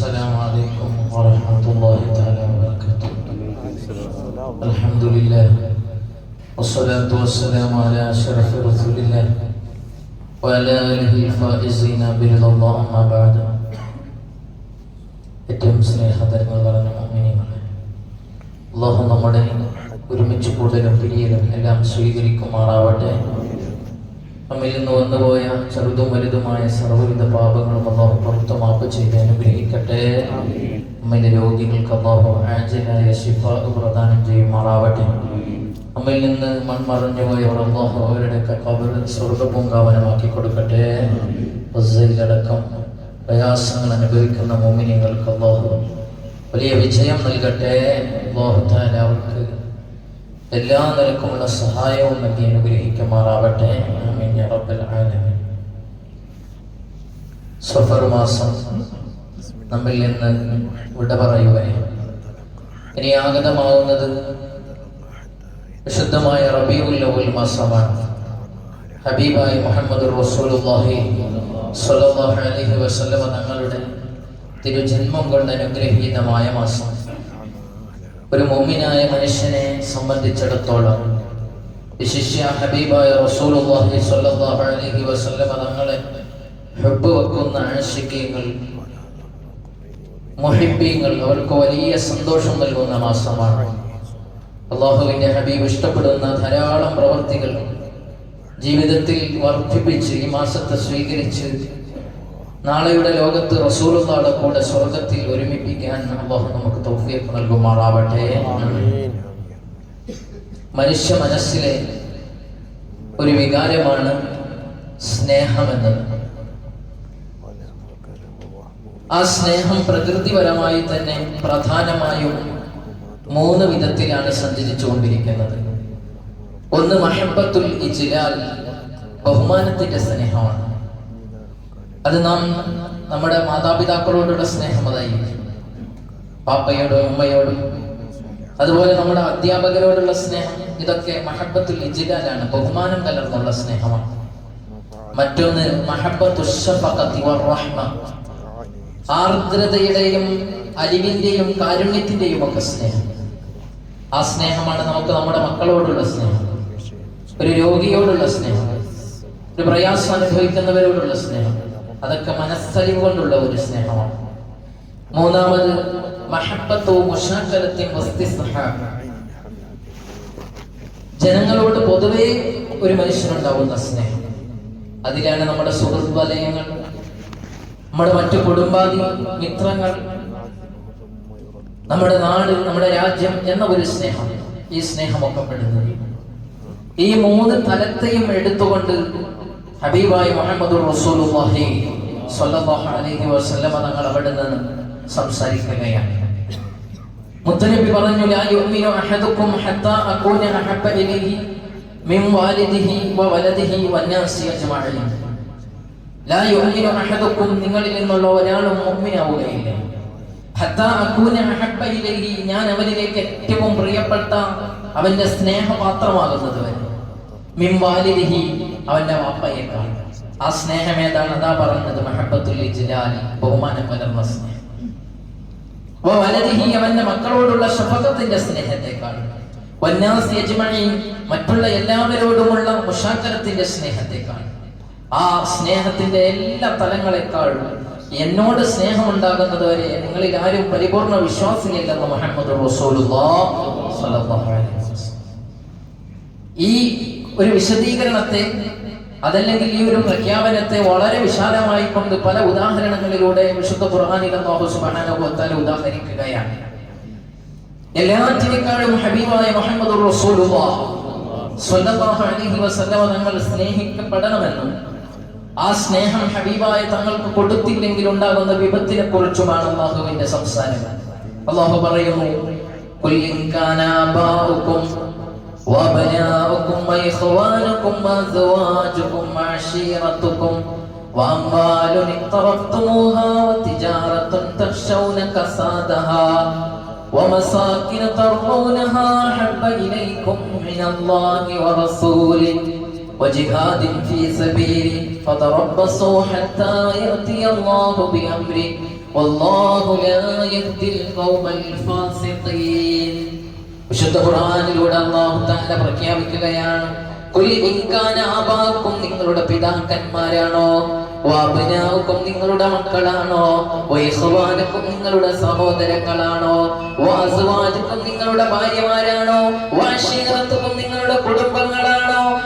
السلام عليكم ورحمة الله تعالى وبركاته الحمد لله والصلاة والسلام على أشرف رسول الله وعلى آله الفائزين برضا الله أما بعد ഏറ്റവും സ്നേഹതരങ്ങൾ പറഞ്ഞ മോമിനികളെ അള്ളാഹു നമ്മുടെ ഒരുമിച്ച് കൂടലും പിരിയലും എല്ലാം സ്വീകരിക്കുമാറാവട്ടെ നമ്മിൽ നിന്ന് വന്നുപോയ ചെറുതും വലുതുമായ സർവവിധ പാപങ്ങളും അള്ളാഹു പുറത്തു മാപ്പ് ചെയ്ത് അനുഗ്രഹിക്കട്ടെ. അമ്മയിലെ രോഗികൾക്ക് അള്ളാഹു ആജലായ ശിഫ പ്രദാനം ചെയ്യുമാറാവട്ടെ. അമ്മയിൽ നിന്ന് മൺമറഞ്ഞു പോയവർ അള്ളാഹു അവരുടെയൊക്കെ കബർ സ്വർഗപൂങ്കാവനമാക്കി കൊടുക്കട്ടെ. ഗസയിലടക്കം പ്രയാസങ്ങൾ അനുഭവിക്കുന്ന മോമിനികൾക്ക് അള്ളാഹു വലിയ വിജയം നൽകട്ടെ. അള്ളാഹു താല അവർക്ക് എല്ലാ നിലക്കുമുള്ള സഹായവും നൽകി അനുഗ്രഹിക്കുമാറാവട്ടെ. സഫർ മാസം നമ്മിൽ നിന്ന് വിട പറയുവാൻ ഇനി ആഗതമാവുന്നത് വിശുദ്ധമായ റബീഉൽ അവൽ മാസമാണ്. ഹബീബായി മുഹമ്മദ് റസൂലുള്ളാഹി സ്വല്ലല്ലാഹു അലൈഹി വസല്ലമ തങ്ങളുടെ തിരുജന്മം കൊണ്ട് അനുഗ്രഹീതമായ മാസം. ഒരു മോമിനായ മനുഷ്യനെ സംബന്ധിച്ചിടത്തോളം വിശിഷ്യ ഹബീബായ റസൂലുള്ളാഹി സ്വല്ലല്ലാഹു അലൈഹി വസല്ലമ തങ്ങളെ ഹബ്ബ് വെക്കുന്ന ആശിക്യങ്ങൾ മുഹിബീങ്ങൾ അവർക്ക് വലിയ സന്തോഷം നൽകുന്ന മാസമാണ്. അള്ളാഹുവിന്റെ ഹബീബ് ഇഷ്ടപ്പെടുന്ന ധാരാളം പ്രവർത്തികൾ ജീവിതത്തിൽ വർദ്ധിപ്പിച്ച് ഈ മാസത്തെ സ്വീകരിച്ച് നാളെയുടെ ലോകത്ത് റസൂലുള്ളാടെ കൂടെ സ്വർഗത്തിൽ ഒരുമിപ്പിക്കാൻ അള്ളാഹു നമുക്ക് തൗഫീഖ് നൽകുമാറാവട്ടെ. മനുഷ്യ മനസ്സിലെ ഒരു വികാരമാണ് സ്നേഹമെന്നത്. ആ സ്നേഹം പ്രകൃതിപരമായി തന്നെ പ്രധാനമായും മൂന്ന് വിധത്തിലാണ് സഞ്ചരിച്ചുകൊണ്ടിരിക്കുന്നത്. ഒന്ന് മഹബത്തുൽ ഇജ്ലാൽ ബഹുമാനത്തിന്റെ സ്നേഹമാണ്. അത് നാം നമ്മുടെ മാതാപിതാക്കളോടുള്ള സ്നേഹം അതായിരിക്കും പാപ്പയോടും ഉമ്മയോടും അതുപോലെ നമ്മുടെ അധ്യാപകരോടുള്ള സ്നേഹം ഇതൊക്കെ മഹബത്തുൽ ഇജിലാലാണ് ബഹുമാനം കലർന്നുള്ള സ്നേഹമാണ്. മറ്റൊന്ന് ആർദ്രതയുടെയും അലിവിന്റെയും കാരുണ്യത്തിന്റെയും ഒക്കെ സ്നേഹം. ആ സ്നേഹമാണ് നമുക്ക് നമ്മുടെ മക്കളോടുള്ള സ്നേഹം. ഒരു രോഗിയോടുള്ള സ്നേഹം. ഒരു പ്രയാസം അനുഭവിക്കുന്നവരോടുള്ള സ്നേഹം. അതൊക്കെ മനസ്സലിവ് കൊണ്ടുള്ള ഒരു സ്നേഹമാണ്. മൂന്നാമത് ജനങ്ങളോട് പൊതുവേ ഒരു മനുഷ്യനുണ്ടാവുന്ന സ്നേഹം. അതിലാണ് നമ്മുടെ സുഹൃത്ത് വലയങ്ങൾ നമ്മുടെ മറ്റു കുടുംബാദി മിത്രങ്ങൾ നമ്മുടെ നാട് നമ്മുടെ രാജ്യം എന്ന ഒരു സ്നേഹം. ഈ സ്നേഹമൊക്കെ പെടുന്നത്. ഈ മൂന്ന് തലത്തെയും എടുത്തുകൊണ്ട് ഹബീബായി മുഹമ്മദ് റസൂലുള്ളാഹി സ്വല്ലല്ലാഹു അലൈഹി വസല്ലമ തങ്ങൾ അവിടെ നിന്ന് സംസാരിക്കുകയാണ്. മുത്തനബി പറഞ്ഞു ലാ യുഅ്മിനു അഹദുക്കും ഹത്താ അകൂന അഹബ്ബ ഇലൈഹി മിൻ വാലിദിഹി വ വലദിഹി വന്നാസി അജ്മഈൻ. ലാ യുഅ്മിനു അഹദുക്കും നിങ്ങളിൽ നിന്നുള്ള ഒരാളും മുഅ്മിനാവുകയില്ല. ഹത്താ അകൂന അഹബ്ബ ഇലൈഹി ഞാൻ അവനിലേക്ക് ഏറ്റവും പ്രിയപ്പെട്ട അവന്റെ സ്നേഹപാത്രമാകുന്നത് വരെ മിൻ വാലിദിഹി അവന്റെ വാപ്പയേക്കാൾ ആ സ്നേഹം ഏതാണ്? അതാ പറഞ്ഞത് മഹബത്തുൽ ജിലാലി ബഹുമാനം കലർന്ന സ്നേഹം. അവന്റെ മക്കളോടുള്ള ശഫകത്തിന്റെ സ്നേഹത്തെക്കാൾ വന്നാസ് യജ്മഈൻ മറ്റുള്ള എല്ലാവരോടുമുള്ള മുഷാക്കരത്തിന്റെ സ്നേഹത്തെക്കാൾ ആ സ്നേഹത്തിന്റെ എല്ലാ തലങ്ങളെക്കാളും എന്നോട് സ്നേഹം ഉണ്ടാകുന്നത് വരെ നിങ്ങളിൽ ആരും പരിപൂർണ വിശ്വാസിയില്ലെന്ന് മുഹമ്മദ് ഈ ഒരു വിശദീകരണത്തെ അതല്ലെങ്കിൽ ഈ ഒരു പ്രഖ്യാപനത്തെ വളരെ വിശാലമായി കൊണ്ട് പല ഉദാഹരണങ്ങളിലൂടെ വിശുദ്ധ ഖുർആാനിൽ സുബ്ഹാനഹു ഉദാഹരിക്കുകയാണ്. എല്ലാറ്റിനേക്കാളും ഹബീബായ മുഹമ്മദ് റസൂലുള്ളാഹ് സ്വല്ലല്ലാഹു അലൈഹി തങ്ങൾ സ്നേഹിക്കപ്പെടണമെന്നും ആ സ്നേഹം ഹബീബായ തങ്ങൾക്ക് കൊടുത്തില്ലെങ്കിൽ ഉണ്ടാകുന്ന വിപത്തിനെ കുറിച്ചുമാണ് അള്ളാഹുവിന്റെ സംസാരം. അള്ളാഹു പറയുന്നു وأبناؤكم وإخوانكم وأزواجكم وعشيرتكم وأموال اقترفتموها وتجارة تخشون كسادها ومساكن ترضونها أحب إليكم من الله ورسوله وجهاد في سبيله فتربصوا حتى يأتي الله بأمره والله لا يهدي القوم الفاسقين വിശുദ്ധ ഖുർആനിലൂടെ അള്ളാഹു തആല പ്രഖ്യാപിക്കുകയാണ് ും. നിങ്ങളുടെ പിതാക്കന്മാരാണോ? വാബനാവുക്കും നിങ്ങളുടെ മക്കളാണോ? വൈഹവാനുക്കും നിങ്ങളുടെ സഹോദരങ്ങളാണോ? വാസുവാജുക്കും നിങ്ങളുടെ ഭാര്യമാരാണോ? വാശീകർത്തുക്കും നിങ്ങളുടെ കുടുംബങ്ങളാണോ?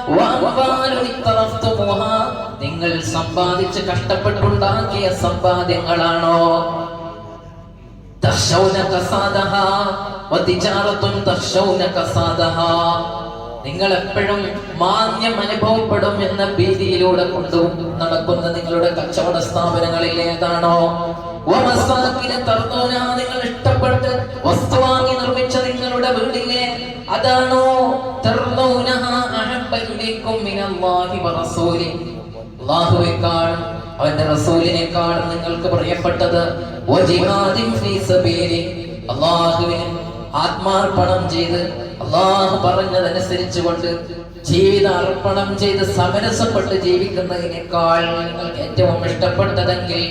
നിങ്ങൾ സമ്പാദിച്ച് കഷ്ടപ്പെട്ടുണ്ടാക്കിയ സമ്പാദ്യങ്ങളാണോ? തഖ്ശൗന കസാദഹ വതിജാറത്തുൻ തഖ്ശൗന കസാദഹ നിങ്ങൾ എപ്പോഴും മാന്യം അനുഭവപ്പെടും എന്ന ഭീതിയിലൂടെ കൊണ്ടു നടക്കുന്ന നിങ്ങളുടെ കച്ചവട സ്ഥാപനങ്ങളിൽ ഏതാണോ? നിങ്ങൾ ഇഷ്ടപ്പെട്ട് വസ്തു വാങ്ങി നിർമ്മിച്ച നിങ്ങളുടെ വീടിലെ അതാണോ? തർദൂനഹ അവന്റെ റസൂലിനേക്കാൾ നിങ്ങൾക്ക് പ്രിയപ്പെട്ടത് ആത്മാർപ്പണം ചെയ്ത് അള്ളാഹു പറഞ്ഞതനുസരിച്ച് കൊണ്ട് ജീവിത അർപ്പണം ചെയ്ത് സമരസപ്പെട്ട് ജീവിക്കുന്നതിനേക്കാൾ നിങ്ങൾക്ക് ഏറ്റവും ഇഷ്ടപ്പെട്ടതെങ്കിൽ.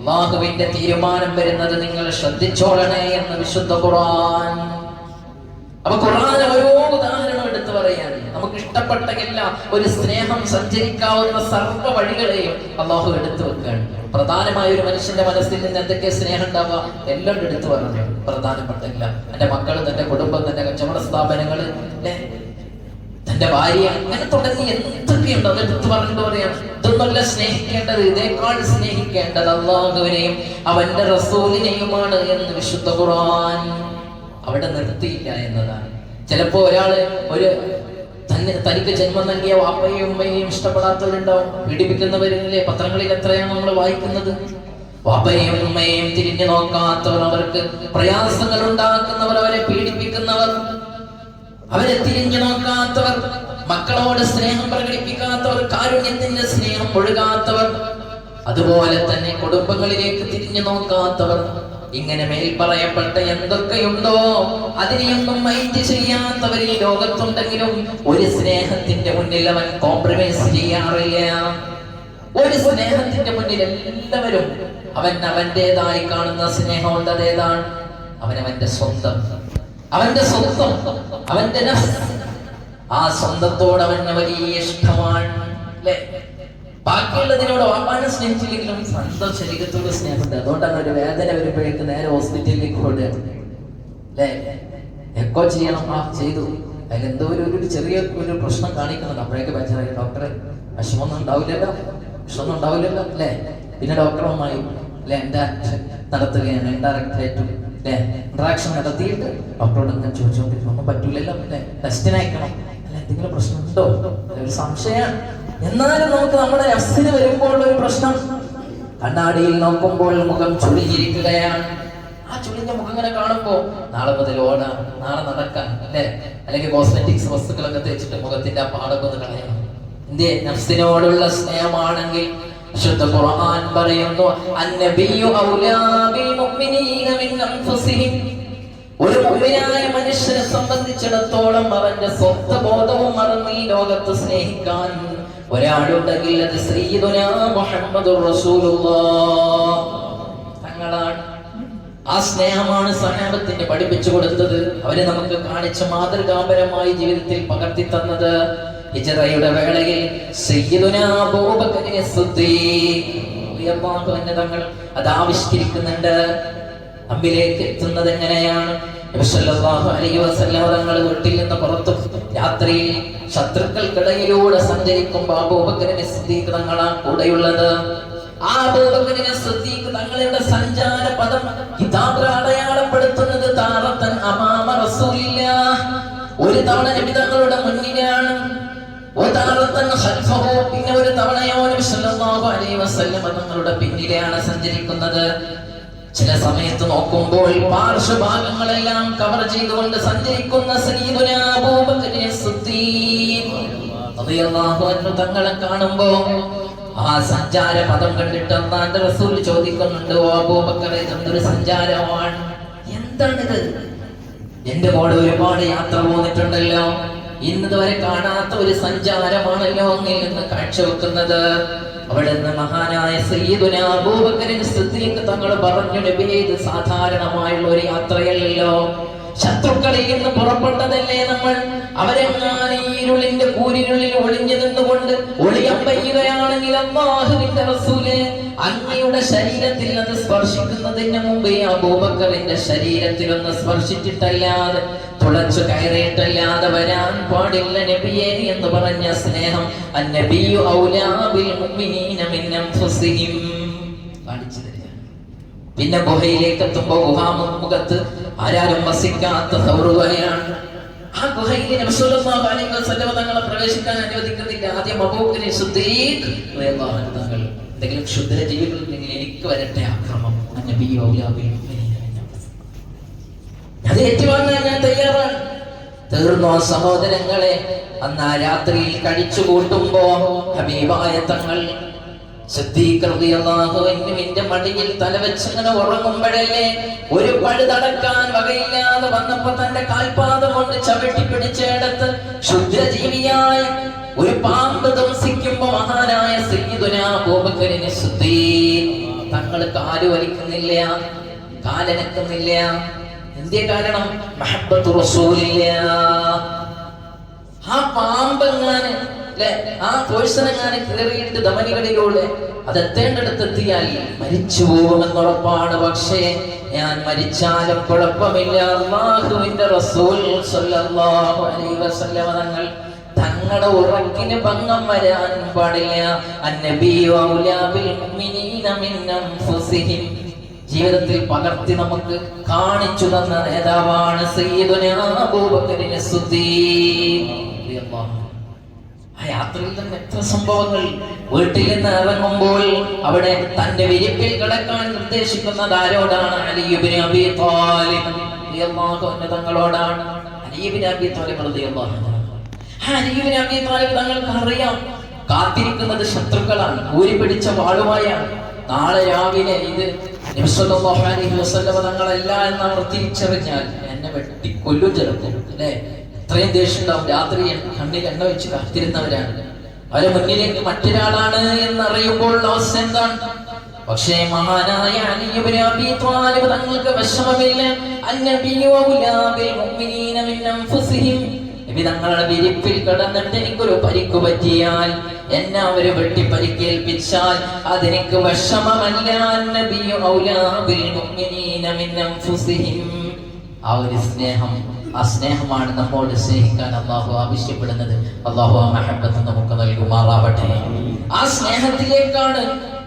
അള്ളാഹുവിന്റെ തീരുമാനം വരുന്നത് നിങ്ങൾ ശ്രദ്ധിച്ചോളണേ എന്ന് വിശുദ്ധ ഖുർആൻ അപ്പൊ ഖുർആൻ ഓരോ നമുക്ക് ഇഷ്ടപ്പെട്ട എല്ലാം ഒരു സ്നേഹം സഞ്ചരിക്കാവുന്ന സർവ വഴികളെയും അള്ളാഹു എടുത്തു വെക്കുകയാണ്. പ്രധാനമായ ഒരു മനുഷ്യന്റെ മനസ്സിൽ നിന്ന് എന്തൊക്കെ സ്നേഹം ഉണ്ടാവുക? എല്ലാം എടുത്തു പറഞ്ഞു പ്രധാനപ്പെട്ട എല്ലാം എന്റെ മക്കൾ തന്റെ കുടുംബം തന്റെ കച്ചവട സ്ഥാപനങ്ങൾ തന്റെ ഭാര്യ അങ്ങനെ തുടങ്ങി എന്തൊക്കെയുണ്ട്? അത് എടുത്തു പറഞ്ഞിട്ട് പറയാം ഇതൊന്നല്ല സ്നേഹിക്കേണ്ടത് ഇതേക്കാൾ സ്നേഹിക്കേണ്ടത് അള്ളാഹുവിനെയും അവന്റെ റസൂലിനെയുമാണ് എന്ന് വിശുദ്ധ ഖുർആൻ അവിടെ നിർത്തിയില്ല എന്നതാണ്. ചിലപ്പോ ഒരാൾ ഒരു തനിക്ക് ജന്മം നൽകിയ വാപ്പയും ഉമ്മയെയും ഇഷ്ടപ്പെടാത്തവരുണ്ടാവും. പീഡിപ്പിക്കുന്നവരില്ലേ പത്രങ്ങളിൽ എത്രയാണ് നമ്മൾ വായിക്കുന്നത്? വാപ്പയും ഉമ്മയെയും തിരിഞ്ഞു നോക്കാത്തവർ അവർക്ക് പ്രയാസങ്ങൾ ഉണ്ടാക്കുന്നവർ അവരെ പീഡിപ്പിക്കുന്നവർ. അവരെ തിരിഞ്ഞു നോക്കാത്തവർ മക്കളോട് സ്നേഹം പ്രകടിപ്പിക്കാത്തവർ കാരുണ്യത്തിന്റെ സ്നേഹം ഒഴുകാത്തവർ. അതുപോലെ തന്നെ കുടുംബങ്ങളിലേക്ക് തിരിഞ്ഞു നോക്കാത്തവർ. ഇങ്ങനെ മേൽ പറയപ്പെട്ട എന്തൊക്കെയുണ്ടോ? അതിനെയൊന്നും മൈൻഡ് ചെയ്യാത്തവർ ഈ ലോകത്തുണ്ടെങ്കിലും ഒരു സ്നേഹത്തിന്റെ മുന്നിൽ അവൻ കോംപ്രമൈസ് ചെയ്യാറില്ല. ഒരു സ്നേഹത്തിന്റെ മുന്നിൽ എല്ലാവരും അവൻ അവന്റേതായി കാണുന്ന സ്നേഹം ഉള്ളത് ഏതാണ് അവനവന്റെ സ്വന്തം. അവന്റെ സ്വന്തം അവന്റെ ആ സ്വന്തത്തോട് അവൻ വലിയ ഇഷ്ടമാണ്. അല്ലേ ബാക്കിയുള്ളതിനോട് ഉറപ്പാണ് സ്നേഹിച്ചില്ലെങ്കിലും സ്വന്തം ശരീരത്തോട് സ്നേഹമുണ്ട്. അതുകൊണ്ടാണ് ഒരു വേദന വരുമ്പോഴേക്ക് നേരെ ഹോസ്പിറ്റലിലേക്ക് അല്ലേ? എക്കോ ചെയ്യണം. ആ ചെയ്തു. അതിൽ എന്തോ ഒരു ഒരു ചെറിയ ഒരു പ്രശ്നം കാണിക്കുന്നുണ്ട്. അപ്പോഴേക്ക് ബെഞ്ചറായി ഡോക്ടറെ വിഷമൊന്നും ഉണ്ടാവില്ലല്ലോ. വിഷമൊന്നും ഉണ്ടാവില്ലല്ലോ. അല്ലേ? പിന്നെ ഡോക്ടറുമായി അല്ലെ? എന്റെ നടത്തുകയാണ്. ഇൻഡയറക്റ്റ് ആയിട്ടും അല്ലെ? ഇന്ററാക്ഷൻ നടത്തിയിട്ട് ഡോക്ടറോട് ഞാൻ ചോദിച്ചുകൊണ്ടിരിക്കും ഒന്നും പറ്റൂലല്ലോ. അല്ലെ? ടെസ്റ്റിനയക്കണം അല്ല? എന്തെങ്കിലും പ്രശ്നമുണ്ടോ? ഒരു സംശയമാണ്. എന്നാലും നമുക്ക് നമ്മുടെ എഫ്സിന് വരുമ്പോൾ ഒരു പ്രശ്നം. കണ്ണാടിയിൽ നോക്കുമ്പോൾ മുഖം ചുളിഞ്ഞിരിക്കുകയാണ്. ആ ചുളിഞ്ഞ മുഖം ഇങ്ങനെ കാണുമ്പോ നാളെ മുതൽ ഓണ നാളെ നടക്കാൻ അല്ലെ? അല്ലെങ്കിൽ കോസ്മെറ്റിക്സ് വസ്തുക്കളൊക്കെ തേച്ചിട്ട് മുഖത്തിന്റെ ആ പാടൊക്കെ ഒന്ന് കളയണം. എന്തേ? നഫ്സിനോടുള്ള സ്നേഹമാണെങ്കിൽ വിശുദ്ധ ഖുർആൻ പറയുന്നു അന്നബിയു ഔലാ ബിൽ മുഅ്മിനീന മിൻ അൻഫുസിഹിം. ഒരു മുഅ്മിനായ മനുഷ്യനെ സംബന്ധിച്ചിടത്തോളം അവന്റെ സ്വത്ത ബോധവും മറന്ന് ഈ ലോകത്ത് സ്നേഹിക്കാൻ ഒരാളുണ്ടെങ്കിൽ ആ സ്നേഹമാണ് സഹാബത്തിന് പഠിപ്പിച്ചു കൊടുത്തത്. അവരെ നമുക്ക് കാണിച്ച മാതൃകാപരമായി ജീവിതത്തിൽ പകർത്തി തന്നത്. ഹിജറയുടെ വേളയിൽ തങ്ങൾ അത് ആവിഷ്കരിക്കുന്നുണ്ട്. അമ്പിലേക്ക് എത്തുന്നത് എങ്ങനെയാണ്? തങ്ങൾ വീട്ടിൽ നിന്ന് പുറത്തു രാത്രിയിൽ ശത്രുക്കൾക്കിടയിലൂടെ സഞ്ചരിക്കുമ്പോൾ അബൂബക്കറിനെ സിദ്ദീഖ് തങ്ങളാണ് കൂടെയുള്ളത്. ആ അബൂബക്കറിനെ സിദ്ദീഖ് തങ്ങളുടെ സഞ്ചാര പദം കിതാബിൽ അടയാളപ്പെടുത്തുന്നത് താറത്തൻ അമാമ റസൂലില്ല ഒരു തവണ നബി തങ്ങളുടെ മുന്നിലാണ്. പിന്നെ ഒരു തവണയോ നബി സല്ലല്ലാഹു അലൈഹി വസല്ലം തങ്ങളുടെ പിന്നിലെയാണ് സഞ്ചരിക്കുന്നത്. ചില സമയത്ത് നോക്കുമ്പോൾ പാർശ്വഭാഗങ്ങളെല്ലാം കവർ ചെയ്തുകൊണ്ട് സഞ്ചരിക്കുന്ന തങ്ങളെ കാണുമ്പോ ആ സഞ്ചാര പദം കണ്ടിട്ട് അന്നാന്റെ റസൂൽ ചോദിക്കുന്നുണ്ട് ഓ ഇതെന്തൊരു സഞ്ചാരമാണ്? എന്താണിത്? എന്റെ കൂടെ ഒരുപാട് യാത്ര പോന്നിട്ടുണ്ടല്ലോ. ഇന്നതുവരെ കാണാത്ത ഒരു സഞ്ചാരമാണല്ലോ അങ്ങിൽ നിന്ന് കാഴ്ചവെക്കുന്നത്. അവിടെ നിന്ന് മഹാനായ സയ്യിദുന അബൂബക്കറിൻ സിദ്ദീഖ് തങ്ങൾ പറഞ്ഞു നബിയെ ഇത് സാധാരണമായുള്ള ഒരു യാത്രയല്ലല്ലോ. ശത്രുക്കളിൽ നിന്ന് പുറപ്പെട്ടതല്ലേ നമ്മൾ? അവരെങ്ങാൻ ഈ ഇരുളിന്റെ കൂരിരുളിൽ ഒളിഞ്ഞു നിന്നുകൊണ്ട് ഒളിയം പെയ്യുകയാണെങ്കിൽ അള്ളാഹുവിന്റെ റസൂലെ. അങ്ങയുടെ ശരീരത്തിൽ അത് സ്പർശിക്കുന്നതിന് മുമ്പേ അബൂബക്കറിന്റെ ശരീരത്തിൽ ഒന്ന് സ്പർശിച്ചിട്ടല്ലാതെ തുളച്ചു കയറിയിട്ടല്ലാതെ വരാൻ പാടില്ല നബിയെ എന്ന് പറഞ്ഞ സ്നേഹം അന്നബിയു ഔലാ ബിൽ മുഅ്മിനീന മിൻ അൻഫുസിഹിം. കാണിച്ചു തരിക. പിന്നെ ഗുഹയിലേക്ക് എത്തുമ്പോ ഗുഹാമുഖത്ത് ആരാരും വസിക്കാത്ത സൗറുകയാണ് ആ ഗുഹയിൽ നബിസ്വല്ലല്ലാഹു അലൈഹി വസല്ലം തങ്ങളെ പ്രവേശിക്കാൻ അനുവദിക്കുന്നില്ല ആദ്യം അബൂബക്കർ സിദ്ദീഖ് റളിയല്ലാഹു തങ്ങൾ എന്തെങ്കിലും ക്ഷുദ്ര ജീവികൾ ഉണ്ടെങ്കിൽ എനിക്ക് വരട്ടെ ആക്രമം നബി ഔലാബിൽ അത് ഏറ്റുവാങ്ങാൻ ഞാൻ തയ്യാറാണ് തീർന്നോ സഹോദരങ്ങളെ അന്ന് ആ രാത്രിയിൽ കഴിച്ചു കൂട്ടുമ്പോ ഹബീബായ തങ്ങൾ എന്റെ മടിയിൽ തലവെച്ചിങ്ങനെ ഉറങ്ങുമ്പോഴല്ലേ ഒരു പഴു തടക്കാൻ വകയില്ലാതെ വന്നപ്പോ തന്റെ കാൽപാദം കൊണ്ട് ചവിട്ടി പിടിച്ചെടുത്ത് ക്ഷുദ്രജീവിയായ ഒരു പാമ്പ് ദംസിക്കുമ്പോ മഹാനായ സയ്യിദുന അബൂബക്കറിനെ തങ്ങൾ കാൽ വലിക്കുന്നില്ല കാലനക്കുന്നില്ല എന്തേ കാരണം? മഹബത്ത് റസൂലില്ല. ആ പാമ്പെങ്ങാന് അല്ലെ? ആ പോഴ്സണെങ്ങാന് കയറിയിട്ട് ധമനികളിലൂടെ അത് എത്തേണ്ടടുത്തെത്തിയാൽ മരിച്ചു മരിച്ചു പോകുമെന്നുറപ്പാണ് പക്ഷേ ഞാൻ മരിച്ചാലും കുഴപ്പമില്ല. അള്ളാഹുവിന്റെ റസൂൽ സല്ലല്ലാഹു അലൈഹി തങ്ങൾ തങ്ങളുടെ ഉറക്കിന് ഭംഗം വരാൻ പാടില്ല. ജീവിതത്തിൽ പകർത്തി നമുക്ക് കാണിച്ചു തന്ന നേതാവാണ് സയ്യിദുനാ അബൂബക്കറിനെ ആ യാത്രയിൽ തന്നെ എത്ര സംഭവങ്ങൾ വീട്ടിൽ നിന്ന് ഇറങ്ങുമ്പോൾ അവിടെ തന്റെ വിരിപ്പിൽ കിടക്കാൻ നിർദ്ദേശിക്കുന്നത് ആരോടാണ്? Ali ibn Abi Talib തങ്ങളോടാണ്. Ali ibn Abi Talib Ali ibn Abi Talib തങ്ങൾക്ക് അറിയാം കാത്തിരിക്കുന്നത് ശത്രുക്കളാണ് ഊരി പിടിച്ച വാളുമായാണ് നാളെ രാവിലെ ഇത് തങ്ങളല്ല എന്നവർ തിരിച്ചറിഞ്ഞാൽ എന്നെ വെട്ടിക്കൊല്ലും ചിലപ്പോൾ അല്ലേ? ഇത്രയും ദേഷ്യം ഉണ്ടാവും രാത്രി കണ്ണിൽ എണ്ണ വെച്ച് കാത്തിരുന്നവരാണ്. അവരെ മുന്നിലേക്ക് മറ്റൊരാളാണ് എന്നറിയുമ്പോൾ അവസ്ഥ എന്താണ്? പക്ഷേ മഹാനായ അലിയുബ്നു അബീ ത്വാലിബ് തങ്ങൾക്ക് വിഷമമില്ല. നബി തങ്ങളുടെ വിരിപ്പിൽ കിടന്നിട്ട് എനിക്കൊരു പരിക്ക് പറ്റിയാൽ എന്നെ അവർ വെട്ടി പരിക്കേൽപ്പിച്ചാൽ അതെനിക്ക് വിഷമമല്ല. നബിയു ഔലാ ബിൽ മുഅ്മിനീന മിൻ അൻഫുസിഹിം. ആ ഒരു സ്നേഹം ആ സ്നേഹമാണ് നമ്മോട് സ്നേഹിക്കാൻ അള്ളാഹു ആവശ്യപ്പെടുന്നത്. അള്ളാഹു ആ മഹബത്ത് നമുക്ക് നൽകുമാറാവട്ടെ. ആ സ്നേഹത്തിലേക്കാണ്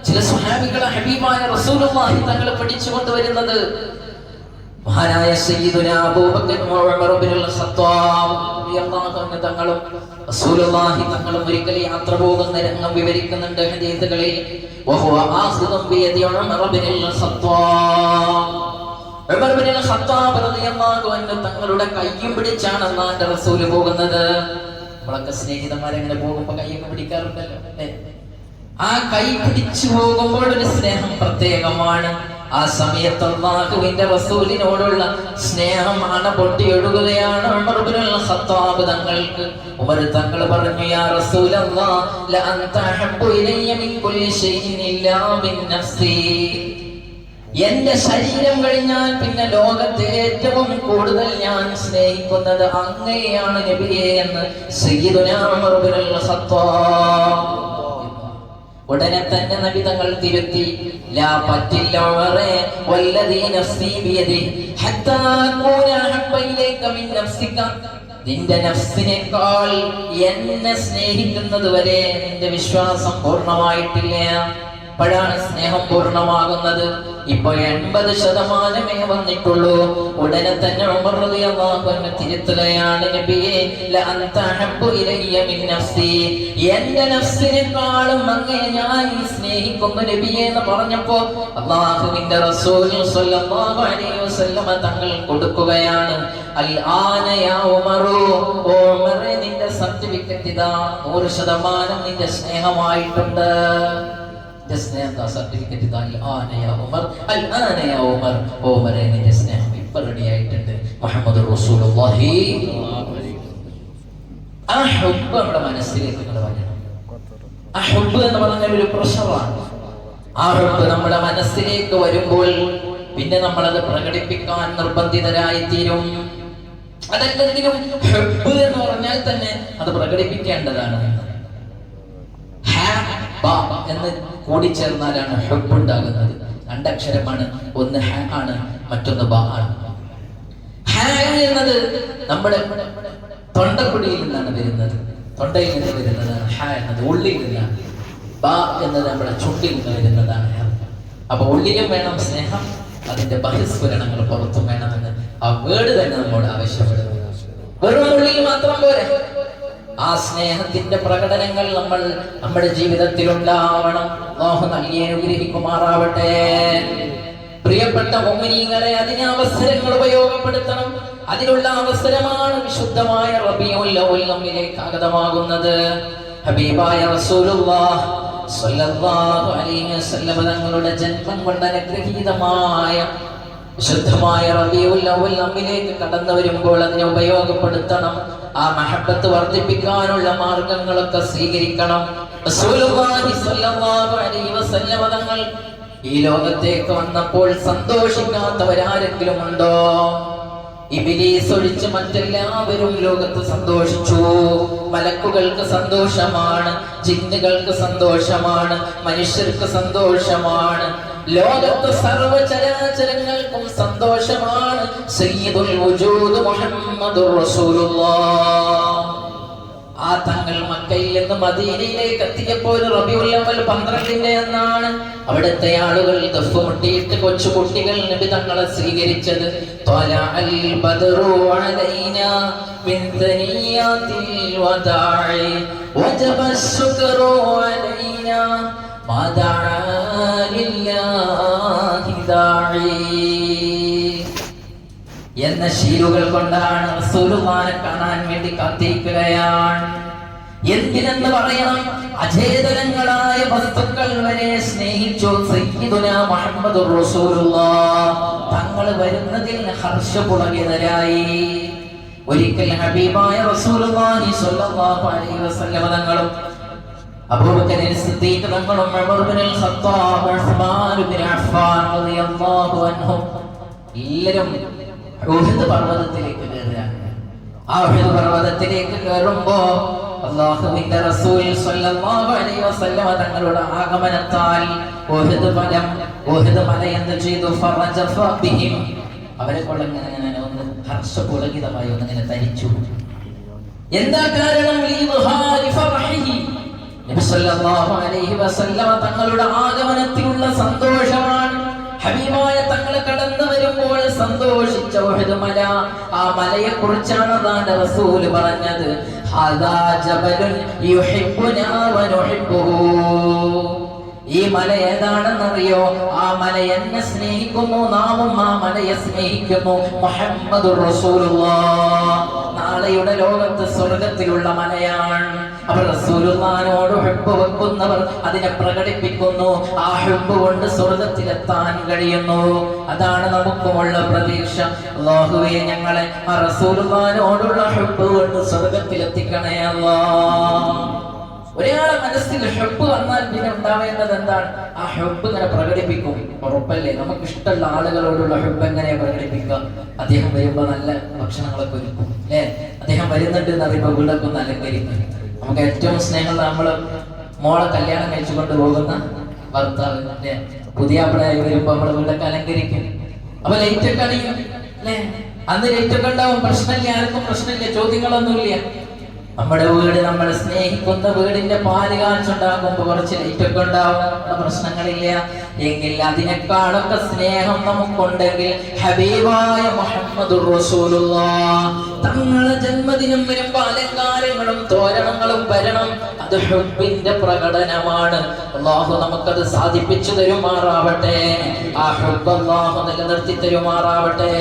ചില സുഹാബികളെ ഹബീബായ റസൂലുള്ളാഹി തങ്ങൾ പഠിച്ചു കൊണ്ടുവരുന്നത് മഹാനായ സയ്യിദുന അബൂബക്കർ ഉമർ ഖത്താബ് റളിയല്ലാഹു തങ്ങളും റസൂലുള്ളാഹി തങ്ങളും ഒരിക്കൽ യാത്ര പോകുന്ന രംഗം വിവരിക്കുന്നുണ്ട് ഹദീസുകളിൽ. വഹുവ തങ്ങളുടെ കയ്യും പിടിച്ചാണ് അള്ളാന്റെ റസൂൽ പോകുന്നത്. നമ്മളൊക്കെ സ്നേഹിതന്മാരെങ്ങനെ പോകുമ്പോ കയ്യൊക്കെ പിടിക്കാറുണ്ടല്ലോ ആ കൈ പിടിച്ചു പോകുമ്പോൾ ഒരു സ്നേഹം പ്രത്യേകമാണ്. ആ സമയത്ത് അള്ളാഹുവിന്റെ റസൂലിനോടുള്ള സ്നേഹം അണ പൊട്ടിയൊഴുകുകയാണ് ഉമർ ഇബ്നുൽ ഖത്താബ് തങ്ങൾക്ക്. ഉമർ തങ്ങൾ പറഞ്ഞു യാ റസൂലല്ലാഹ് ലഅൻത എന്റെ ശരീരം കഴിഞ്ഞാൽ പിന്നെ ലോകത്തെ ഏറ്റവും കൂടുതൽ ഞാൻ സ്നേഹിക്കുന്നത് അങ്ങയെയാണ് നബിയെ എന്ന് ഉടനെ തന്നെ നബി തങ്ങൾ തിരുത്തി ലാ പറ്റില്ല നിന്റെ നഫ്സിനേക്കാൾ എന്നെ സ്നേഹിക്കുന്നത് വരെ നിന്റെ വിശ്വാസം പൂർണമായിട്ടില്ല. അപ്പോഴാണ് സ്നേഹം പൂർണമാകുന്നത്. ഇപ്പൊ എൺപത് ശതമാനമേ വന്നിട്ടുള്ളൂ. ഉടനെ തന്നെ തിരുത്തുകയാണ് നബിയെ. എന്റെ നഫ്സിനെക്കാളും അങ്ങനെ ഞാൻ സ്നേഹിക്കുന്നു നബിയെ എന്ന് പറഞ്ഞപ്പോ അള്ളാഹുവിന്റെ തങ്ങൾ കൊടുക്കുകയാണ്. നിന്റെ സർട്ടിഫിക്കറ്റ് ഇതാ നൂറ് ശതമാനം നിന്റെ സ്നേഹമായിട്ടുണ്ട്. സ്നേഹം സർട്ടിഫിക്കറ്റ് ഉമർ ഉമർ. ഓ നിന്റെ സ്നേഹം ഇപ്പൊ റെഡി ആയിട്ടുണ്ട്. മുഹമ്മദ് റസൂലുള്ളാഹി. ആ ഹുബ് നമ്മുടെ മനസ്സിലേക്ക് നിങ്ങൾ വരണം. ആ ഹുബ് എന്ന് പറഞ്ഞ ഒരു പ്രഷറാണ്. ആ ഹുബ് നമ്മുടെ മനസ്സിലേക്ക് വരുമ്പോൾ പിന്നെ നമ്മളത് പ്രകടിപ്പിക്കാൻ നിർബന്ധിതരായി തീരും അതല്ലെങ്കിലും ഹെബ് എന്ന് പറഞ്ഞാൽ തന്നെ അത് പ്രകടിപ്പിക്കേണ്ടതാണ് എന്ന് കൂടിച്ചേർന്നാലാണ് ഹെബുണ്ടാകുന്നത് രണ്ടക്ഷരമാണ്. ഒന്ന് ഹ ആണ് മറ്റൊന്ന് ബ ആണ്. ഹ എന്നത് നമ്മുടെ തൊണ്ടക്കുടിയിൽ നിന്നാണ് വരുന്നത്. തൊണ്ടയിൽ നിന്ന് വരുന്നതാണ് ഹ എന്നത്. ഉള്ളിൽ നിന്നാണ്. ബ എന്നത് നമ്മുടെ ചുണ്ടിൽ നിന്ന് വരുന്നതാണ്. അപ്പൊ ഉള്ളിലും വേണം സ്നേഹം അതിന്റെ ബഹിസ്ഫുരണങ്ങൾ പുറത്തും വേണമെന്ന് ആ വേർഡ് തന്നെ നമ്മോട് ആവശ്യപ്പെടുന്നത് വെറും ഉള്ളിൽ മാത്രം പോരെ. ആ സ്നേഹത്തിന്റെ പ്രകടനങ്ങൾ നമ്മൾ നമ്മുടെ ജീവിതത്തിൽ ഉണ്ടാവണം അല്ലാഹു നൽകി അനുഗ്രഹിക്കുമാറാവട്ടെ. പ്രിയപ്പെട്ട മുഅ്മിനീങ്ങളെ അതിന് അവസരങ്ങൾ ഉപയോഗപ്പെടുത്തണം. അതിനുള്ള അവസരമാണ് വിശുദ്ധമായ അവൽ നമ്മിലേക്ക് ആഗതമാകുന്നത്. ഹബീബായ സ്വല്ലല്ലാഹു അലൈഹി തങ്ങളുടെ ജന്മം കൊണ്ട് അനുഗ്രഹീതമായ ശുദ്ധമായ അവൽ നമ്മിലേക്ക് കടന്നു വരുമ്പോൾ അതിനെ ഉപയോഗപ്പെടുത്തണം. ആ മഹബത്ത് വർദ്ധിപ്പിക്കാനുള്ള മാർഗങ്ങളൊക്കെ സ്വീകരിക്കണം. തങ്ങൾ ഈ ലോകത്തേക്ക് വന്നപ്പോൾ സന്തോഷിക്കാത്തവരാരെങ്കിലും ഉണ്ടോ ഇബിലീസ് ഒഴിച്ച് മറ്റെല്ലാവരും ലോകത്ത് സന്തോഷിച്ചു. മലക്കുകൾക്ക് സന്തോഷമാണ് ജിന്നുകൾക്ക് സന്തോഷമാണ് മനുഷ്യർക്ക് സന്തോഷമാണ് ലോകത്ത് സർവചരാചരങ്ങൾക്കും സന്തോഷമാണ് സയ്യിദുൽ ആ തങ്ങൾ മക്കയിൽ നിന്ന് മദീനയിലേക്ക് എത്തിയപ്പോൾ റബിയുൽ അവൽ പന്ത്രണ്ടിന്റെ എന്നാണ് അവിടുത്തെ ആളുകൾ ദഫ് മുട്ടിയിട്ട് കൊച്ചു കുട്ടികൾ നബി തങ്ങളെ സ്വീകരിച്ചത്. മാതാ എന്ന ശീലുകൾ കൊണ്ടാണ് സുലുമാനെ കാണാൻ വേണ്ടി കാത്തിരിക്കുകയാണ്. എന്തിനെന്ന് പറയണം അചേതനങ്ങളായ വസ്തുക്കൾ വരെ സ്നേഹിച്ചു മുഹമ്മദ് തങ്ങൾ വരുന്നതിൽ ഹർഷപുളകിതരായി ഒരിക്കൽ ഹബീബായ റസൂലുള്ളാഹി സ്വല്ലല്ലാഹു അലൈഹി വസല്ലം തങ്ങളും അബൂബക്കർ സിദ്ദീഖ് തങ്ങളും ഉമർ ബിനുൽ ഖത്താബ് ഉസ്മാൻ ഇബ്നു അഫ്ഫാൻ റളിയല്ലാഹു അൻഹും. എല്ലാവരും ഉഹദ് പർവതത്തിലേക്ക് കയറുകയാണ് ആ ഉഹദ് പർവതത്തിലേക്ക് കയറുമ്പോ അള്ളാഹുവിന്റെ റസൂൽ സ്വല്ലല്ലാഹു അലൈഹി വസല്ലം തങ്ങളുടെ ആഗമനത്താൽ ഉഹദ് മലം ഉഹദ് മല എന്ത് ചെയ്തു? ഫറജഫ ബിഹിം. അവരെ കൊണ്ട് ഇങ്ങനെ ഇങ്ങനെ ഒന്ന് ഹർഷപുളകിതമായി ഒന്നിങ്ങനെ തരിച്ചു എന്താ കാരണം? തങ്ങളുടെ ആഗമനത്തിലുള്ള സന്തോഷമാണ്. ഹബീബായ തങ്ങൾ കടന്നു വരുമ്പോൾ സന്തോഷിച്ച ഒരു മല. ആ മലയെ കുറിച്ചാണ് അതാണ് റസൂൽ പറഞ്ഞത് ഈ മല ഏതാണെന്നറിയോ? ആ മല എന്നെ സ്നേഹിക്കുന്നു നാമും ആ മലയെ സ്നേഹിക്കുന്നു മുഹമ്മദ് നാളെയുടെ ലോകത്ത് സ്വർഗത്തിലുള്ള മലയാണ്. അവർ റസൂലുള്ളാനോട് ഹെബ് വെക്കുന്നവർ അതിനെ പ്രകടിപ്പിക്കുന്നു. ആ ഹെബ് കൊണ്ട് സ്വർഗത്തിലെത്താൻ കഴിയുന്നു. അതാണ് നമുക്കുമുള്ള പ്രതീക്ഷ. അല്ലാഹുവേ ഞങ്ങളെ ആ റസൂലുള്ളാനോടുള്ള ഹെബ് കൊണ്ട് സ്വർഗത്തിലെത്തിക്കണേ അല്ലാ. ഒരാളെ മനസ്സിൽ ഹെബ് വന്നാൽ പിന്നെ ഉണ്ടാവേണ്ടത് എന്താണ്? ആ ഹെബ് ഇങ്ങനെ പ്രകടിപ്പിക്കും. ഉറപ്പല്ലേ? നമുക്ക് ഇഷ്ടമുള്ള ആളുകളോടുള്ള ഹെബ് എങ്ങനെ പ്രകടിപ്പിക്കുക? അദ്ദേഹം വരുമ്പോ നല്ല ഭക്ഷണങ്ങളൊക്കെ ഒരുക്കും അല്ലേ? അദ്ദേഹം വരുന്നുണ്ട് എന്ന് അറിയുമ്പോൾ വീടൊക്കെ ഒന്ന് അലങ്കരിക്കും. നമുക്ക് ഏറ്റവും സ്നേഹമുള്ള നമ്മൾ മോളെ കല്യാണം കഴിച്ചു കൊണ്ട് പോകുന്ന ഭർത്താവ് അല്ലേ? പുതിയ അവിടെ വരുമ്പോ നമ്മൾ വീടൊക്കെ അലങ്കരിക്കും. അപ്പൊ ലൈറ്റൊക്കെ അണിയും അല്ലേ? അന്ന് ലൈറ്റൊക്കെ ഉണ്ടാവും പ്രശ്നമില്ല ആർക്കും പ്രശ്നമില്ല ചോദ്യങ്ങളൊന്നുമില്ല. നമ്മുടെ വീട് നമ്മൾ സ്നേഹിക്കുന്ന വീടിന്റെ പാൽ കാച്ചുണ്ടാകുമ്പോ കുറച്ച് ലൈറ്റൊക്കെ ഉണ്ടാവുന്ന പ്രശ്നങ്ങളില്ല. എങ്കിൽ അതിനേക്കാളൊക്കെ സ്നേഹം നമുക്കുണ്ടെങ്കിൽ ഹബീബായ മുഹമ്മദ് തങ്ങളെ ജന്മദിനം വരുമ്പോ അലങ്കാരങ്ങളും തോരണങ്ങളും വരണം. അത് ഹുബിന്റെ പ്രകടനമാണ്. അള്ളാഹു നമുക്കത് സാധിപ്പിച്ചു തരുമാറാവട്ടെ. ആ ഹുബ് അള്ളാഹു നിലനിർത്തി തരുമാറാവട്ടെ.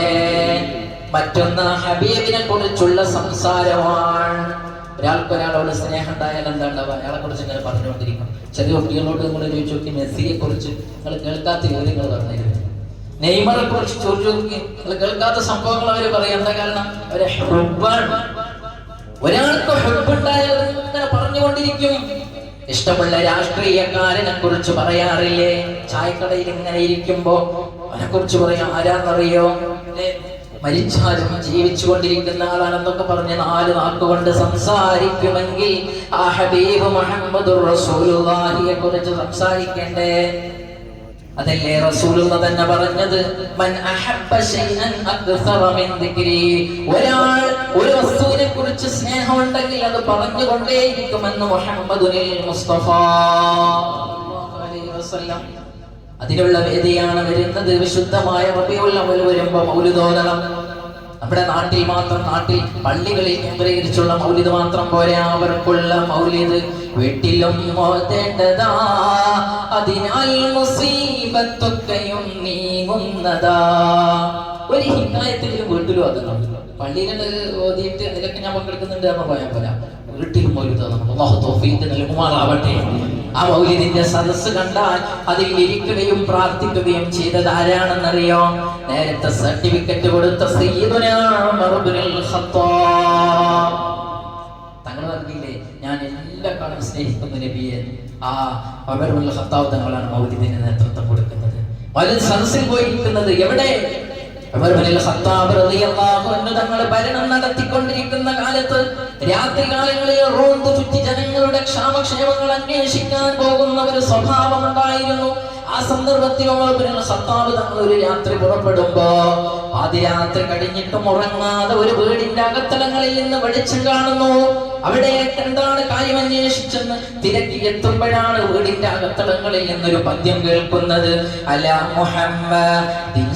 മറ്റൊന്ന് ഹബീബിനെ കുറിച്ചുള്ള സംസാരമാണ്. ഒരാൾക്ക് ഒരാളോട് സ്നേഹം ഉണ്ടായാൽ എന്താ ഉണ്ടാവുക അയാളെ കുറിച്ച് ഇങ്ങനെ പറഞ്ഞുകൊണ്ടിരിക്കും. ചെറിയ കുട്ടികളോട് നിങ്ങൾ ചോദിച്ചു നോക്കി മെസ്സിയെ കുറിച്ച് നിങ്ങൾ കേൾക്കാത്ത കാര്യങ്ങൾ പറഞ്ഞിരുന്നു നെയ്മറെ കുറിച്ച് ചോദിച്ചു നോക്കി നിങ്ങൾ കേൾക്കാത്ത സംഭവങ്ങൾ അവർ പറയാം. എന്താ കാരണം? അവരെ ഒരാൾക്ക് ഹെൽപ്പുണ്ടായാൽ ഇങ്ങനെ പറഞ്ഞുകൊണ്ടിരിക്കും. ഇഷ്ടമുള്ള രാഷ്ട്രീയക്കാരനെ കുറിച്ച് പറയാറില്ലേ? ചായക്കടയിൽ ഇങ്ങനെ ഇരിക്കുമ്പോ അവനെ കുറിച്ച് പറയാം ആരാന്നറിയോ? മരിച്ചാലും ജീവിച്ചു കൊണ്ടിരിക്കുന്ന ആളാണെന്നൊക്കെ പറഞ്ഞ് നാല് നാക്കുകൊണ്ട് സംസാരിക്കുമെങ്കിൽ ആ ഹബീബ് മുഹമ്മദ് റസൂലുള്ളാഹിയെ കുറിച്ച് സംസാരിക്കണ്ടേ? അതല്ലേ റസൂലുള്ള തന്നെ പറഞ്ഞത്? മൻ അഹബ്ബ ശൈഅൻ അക്സറ മിൻ ദിക്രി. ഒരാൾ ഒരു വസ്തുവിനെ കുറിച്ച് സ്നേഹമുണ്ടെങ്കിൽ അത് പറഞ്ഞുകൊണ്ടേയിരിക്കുമെന്ന് മുഹമ്മദുൽ മുസ്തഫ അലൈഹി വസല്ലം അതിനുള്ള വേദിയാണ് വരുന്നത്. വിശുദ്ധമായ റബീഉൽ വരുമ്പോ മൗലിദോദനം നമ്മുടെ നാട്ടിൽ മാത്രം നാട്ടിൽ പള്ളികളിൽ കേന്ദ്രീകരിച്ചുള്ള മൗലിത് മാത്രം പോലെ അവർക്കുള്ള മൗലിത് വീട്ടിലും ഓതേണ്ടതാ. അതിനാൽ മുസീബത്തൊക്കെയും നീങ്ങുന്നതാ. ഒരു ഹിക്കായത്തിലും വീട്ടിലും അതുന്നുണ്ട് പള്ളിയിൽ ഓതിയിട്ട് അതിലൊക്കെ ഞാൻ പങ്കെടുക്കുന്നുണ്ട്. എന്ന് പറയാൻ പോരാ. വീട്ടിലും മൗലിതാവട്ടെ ആ മൗലിദിന്റെ സദസ് കണ്ടാൽ അതിൽ ഇരിക്കുകയും പ്രാർത്ഥിക്കുകയും ചെയ്തത് ആരാണെന്നറിയോ? നേരത്തെ സർട്ടിഫിക്കറ്റ് കൊടുത്ത തങ്ങൾ പറഞ്ഞില്ലേ ഞാൻ എല്ലാ കാലം സ്നേഹിക്കുന്ന നബിയെ. ആ അവരുള്ള ഹർത്താവ് തങ്ങളാണ് മൗലിദിന് നേതൃത്വം കൊടുക്കുന്നത്. വലിയ സദസ്സിൽ പോയിരിക്കുന്നത് എവിടെ? തങ്ങൾ ഭരണം നടത്തിക്കൊണ്ടിരിക്കുന്ന കാലത്ത് രാത്രി കാലങ്ങളിൽ റോന്ത് ചുറ്റി ജനങ്ങളുടെ ക്ഷാമക്ഷേമങ്ങൾ അന്വേഷിക്കാൻ പോകുന്ന ഒരു സ്വഭാവം ഉണ്ടായിരുന്നു. ആ സന്ദർഭത്തിൽ ഇബ്നുൽ ഖത്താബ് തങ്ങൾ ഒരു രാത്രി പുറപ്പെടുമ്പോ പാതിരാത്രി കഴിഞ്ഞിട്ടും ഉറങ്ങാതെ ഒരു വീടിന്റെ അകത്തലങ്ങളിൽ നിന്ന് വെളിച്ചം കാണുന്നു. അവിടെ എന്താണ് കാര്യം അന്വേഷിച്ചെന്ന് തിരക്കി എത്തുമ്പോഴാണ് വീടിന്റെ അകത്തലങ്ങളിൽ നിന്നൊരു പദ്യം കേൾക്കുന്നത്. അല മുഹമ്മദിൻ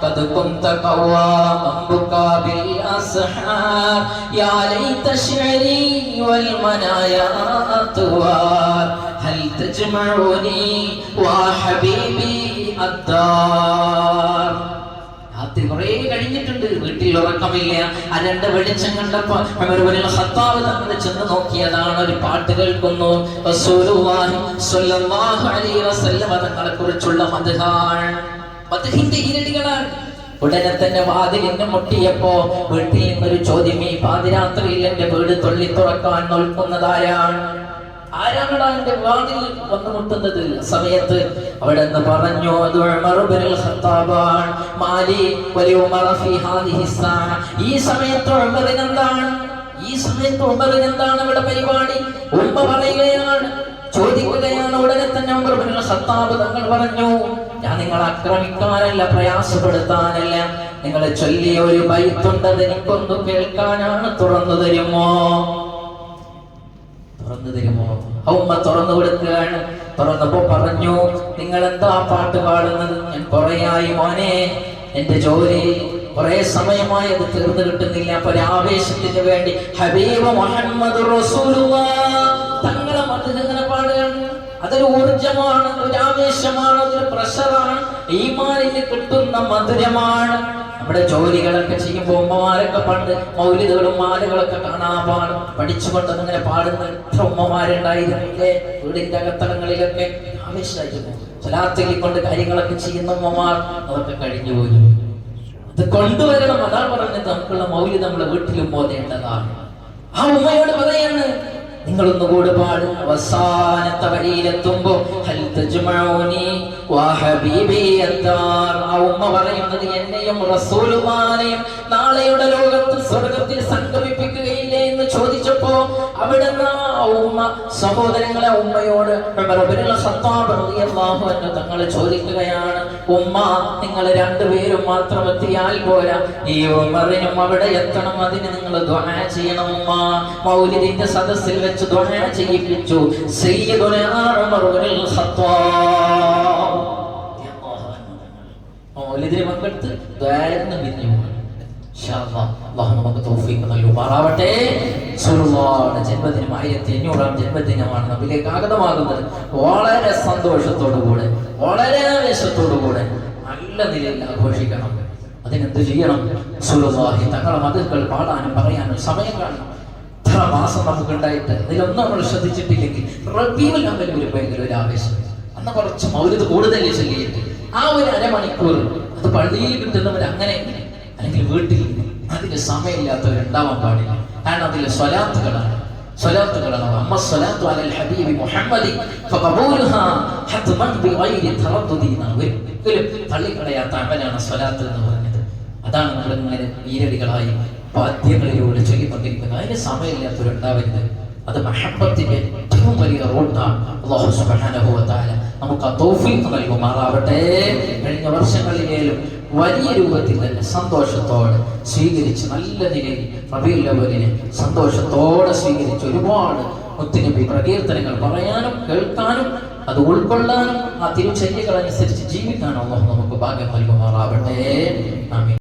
സ്വലാത്തുൽ അബ്റാർ സ്വല്ലാ അലൈഹി الطيبون الأخيار قد كنت قواما بكى بالأسحار يا ليت شعري والمنايا أطوار هل تجمعني وحبيبي الدار രാത്രി കുറേ കഴിഞ്ഞിട്ടുണ്ട് വീട്ടിൽ ഉറക്കമില്ല അരണ്ട വെളിച്ചം കണ്ടപ്പോ ഉമർ ഇബ്നുൽ ഖത്താബ് തങ്ങൾ ചെന്ന് നോക്കിയതാണ് ഒരു പാട്ട് കേൾക്കുന്നു റസൂലുള്ളാഹി സ്വല്ലല്ലാഹു അലൈഹി വസല്ലം തങ്ങളെ കുറിച്ചുള്ള മദ്ഹാൻ മദ്ഹിന്റെ ഈരടികളാണ് ഉടനെ തന്നെ വാതിലിന്റെ മുട്ടിയപ്പോ വീട്ടിൽ നിന്നൊരു ചോദ്യം ഈ പാതിരാത്രിയിൽ എന്റെ വീട് തൊള്ളി തുറക്കാൻ നോക്കുന്നതാരാണ് ആരാണ്? എന്റെ വാതിൽ വന്നു മുട്ടുന്നത്? സമയത്ത് അവിടെ നിന്ന് പറഞ്ഞു ഈ സമയത്ത് ഉമറിന് എന്താണ് ഈ സമയത്ത് ഉമറിന് എന്താണ് ഇവിടെ പരിപാടി? ഉമ്മ പറയുകയാണ് ചോദിക്കുകയാണ് ഉടനെ തന്നെ ഖത്താബ് തങ്ങൾ പറഞ്ഞു ഞാൻ നിങ്ങളെ ആക്രമിക്കാനല്ല പ്രയാസപ്പെടുത്താനല്ല. നിങ്ങളെ ചൊല്ലിയ ഒരു ബൈത്തുണ്ട് എനിക്കൊന്ന് കേൾക്കാനാണ് തുറന്നു തരുമോ? തുറന്നു തരുമോ? ഉമ്മ തുറന്നു കൊടുക്കുകയാണ്. തുറന്നപ്പോ പറഞ്ഞു നിങ്ങൾ എന്താ പാട്ട് പാടുന്നത്? ഞാൻ കുറേയായി മോനെ. എന്റെ ജോലി കുറെ സമയമായി അത് തീർന്നു കിട്ടുന്നില്ല. അപ്പൊ ഒരു ആവേശത്തിന് വേണ്ടി ഹബീബ് മുഹമ്മദ് പാടുകയാണ് അതൊരു ഊർജമാണ് ഒരു ആവേശമാണ് അതൊരു പ്രഷറാണ് ഈമാനിന് കിട്ടുന്ന മധുരമാണ്. നമ്മുടെ ജോലികളൊക്കെ ചെയ്യുമ്പോൾ ഉമ്മമാരൊക്കെ പണ്ട് മൗലികകളും മാലകളൊക്കെ കാണാൻ പാടും. പഠിച്ചുകൊണ്ട് അങ്ങനെ പാടുന്ന എത്ര ഉമ്മമാരുണ്ടായിരുന്നില്ലേ വീടിന്റെ അകത്തളങ്ങളിലൊക്കെ ആവേശമായിരുന്നു. സ്വലാത്തിൽ കൊണ്ട് കാര്യങ്ങളൊക്കെ ചെയ്യുന്ന ഉമ്മമാർ അതൊക്കെ കഴിഞ്ഞു പോയി. അത് കൊണ്ടുവരണം അതാ പറഞ്ഞത്. നമുക്കുള്ള മൗലി നമ്മുടെ വീട്ടിലും പോതേണ്ടതാണ് ആ ഉമ്മയോട് പറയാണ് നിങ്ങളൊന്നുകൂടെ പാടും. അവസാനത്തെ വഴിയിലെത്തുമ്പോ പറയുന്നത് എന്നെയും റസൂലുമാനെയും നാളെയുടെ ലോകത്ത് ചോദിച്ചപ്പോ അവിടുന്ന് ഉമ്മ സഹോദരങ്ങളെ ഉമ്മയോട് തങ്ങൾ ചോദിക്കുകയാണ് ഉമ്മ നിങ്ങൾ രണ്ടുപേരും മാത്രം എത്തിയാൽ പോരാ. ഈ ഉമറിനും അവിടെ എത്തണം അതിന് നിങ്ങൾ ദുആ ചെയ്യണം ഉമ്മ. മൗലിദിന്റെ സദസ്സിൽ വെച്ച് ദുആ ചെയ്യിപ്പിച്ചു. മൗലിദിന് പങ്കെടുത്ത് ദ്വാരന്ന് പിരിഞ്ഞു അല്ലാഹു നമുക്ക് തൗഫീഖ് നൽകുമാറാവട്ടെ റസൂലുള്ളാഹിയുടെ ജന്മദിനം ആയിരത്തി അഞ്ഞൂറാം ജന്മദിനമാണ് നമ്മിലേക്ക് ആഗതമാകുന്നത്. വളരെ സന്തോഷത്തോടുകൂടെ വളരെ ആവേശത്തോടുകൂടെ നല്ല നിലയിൽ ആഘോഷിക്കണം. അതിനെന്ത് ചെയ്യണം? റസൂലുള്ളാഹി തങ്ങളെ മതങ്ങൾ പാടാനും പറയാനും സമയം കാണണം ഇത്ര മാസം നമുക്ക് ഉണ്ടായിട്ട് ഇതിലൊന്നും നമ്മൾ ശ്രദ്ധിച്ചിട്ടില്ലെങ്കിൽ റബീഉൽ അവൽ ഭയങ്കര ഒരു ആവേശം. അന്ന് കുറച്ച് മൗലിത് കൂടുതൽ ചൊല്ലിയിട്ട് ആ ഒരു അരമണിക്കൂർ അത് പള്ളിയിൽ കിട്ടുന്നവർ അങ്ങനെ അല്ലെങ്കിൽ വീട്ടിൽ അതിന് സമയമില്ലാത്തവർ ഉണ്ടാവാൻ പാടില്ല. കാരണം അതിൽ സ്വലാത്തുകളാണ്. സ്വലാത്തുകളാണ്. അലൽ ഹബീബി മുഹമ്മദി ബിഗൈരി തറദ്ദുദി എന്ന് അതാണ് നമ്മൾ ഈരടികളായി വാദ്യങ്ങളിലൂടെ ചൊല്ലിക്കൊണ്ടിരിക്കുന്നത്. അതിന് സമയമില്ലാത്തവരുണ്ടാവരുത് അത് മഹബത്തിന്റെ ഏറ്റവും വലിയ അള്ളാഹു സുബ്ഹാനഹു നമുക്ക് ആ തൗഫീഖ് നൽകുമാറാവട്ടെ. കഴിഞ്ഞ വർഷങ്ങളിലേലും വലിയ രൂപത്തിൽ തന്നെ സന്തോഷത്തോടെ സ്വീകരിച്ച് നല്ല നിലയിൽ റബിയുള്ളവരിനെ സന്തോഷത്തോടെ സ്വീകരിച്ച് ഒരുപാട് ഒത്തിരി പ്രകീർത്തനങ്ങൾ പറയാനും കേൾക്കാനും അത് ഉൾക്കൊള്ളാനും ആ തിരുചര്യകൾ അനുസരിച്ച് ജീവിക്കാനും നമുക്ക് ഭാഗ്യം നൽകുമാറാവട്ടെ ആമീൻ.